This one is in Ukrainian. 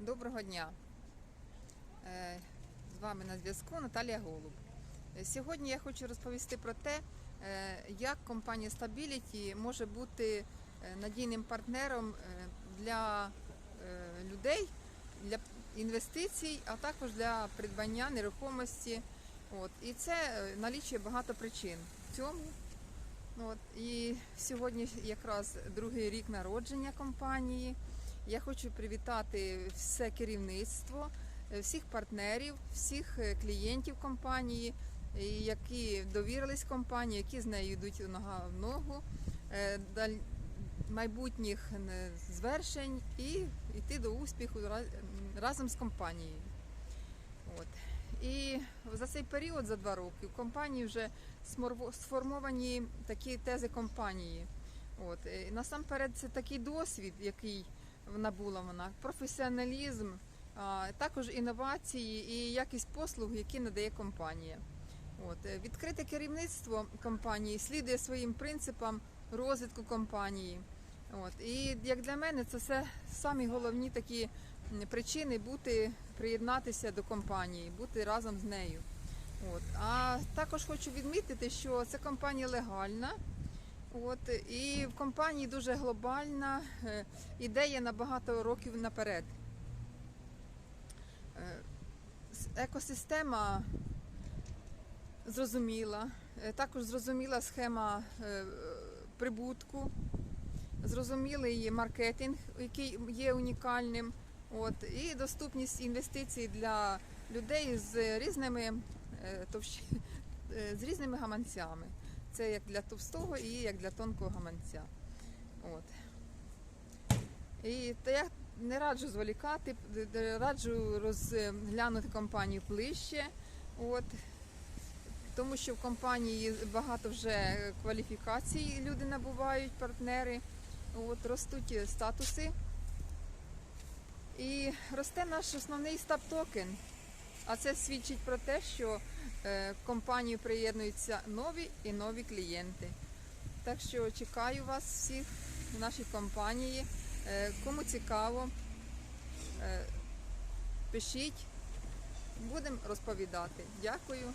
Доброго дня. Е, З вами на зв'язку Наталія Голуб. Е, Сьогодні я хочу розповісти про те, е, як компанія Stability може бути надійним партнером для людей, для інвестицій, а також для придбання нерухомості. От. І це налічує багато причин в цьому. От. І сьогодні якраз другий рік народження компанії. Я хочу привітати все керівництво, е, всіх партнерів, всіх е, клієнтів компанії, які довірились компанії, які з нею йдуть нога в ногу, е, майбутніх е, звершень і йти до успіху разом з компанією. От. І за цей період, за два роки, в компанії вже сформовані такі тези компанії. От. І насамперед це такий досвід, який набула вона, професіоналізм, також інновації і якість послуг, які надає компанія. От. е, Відкрите керівництво компанії слідує своїм принципам розвитку компанії. От. І як для мене, це все самі головні такі причини бути, приєднатися до компанії, бути разом з нею. От. А також хочу відмітити, що це компанія легальна. От, і в компанії дуже глобальна е, ідея на багато років наперед. Е, Екосистема зрозуміла, е, також зрозуміла схема прибутку, зрозумілий маркетинг, який є унікальним. От, і доступність інвестицій для людей з різними з різними гаманцями. Це як для товстого і як для тонкого гаманця. От. І та я не раджу зволікати, раджу розглянути компанію ближче. От. Тому що в компанії багато вже кваліфікацій люди набувають, партнери, от, ростуть статуси. І росте наш основний стап-токен. А це свідчить про те, що е, в компанію приєднуються нові і нові клієнти. Так що чекаю вас всіх в нашій компанії. Е, Кому цікаво, е, пишіть, будемо розповідати. Дякую.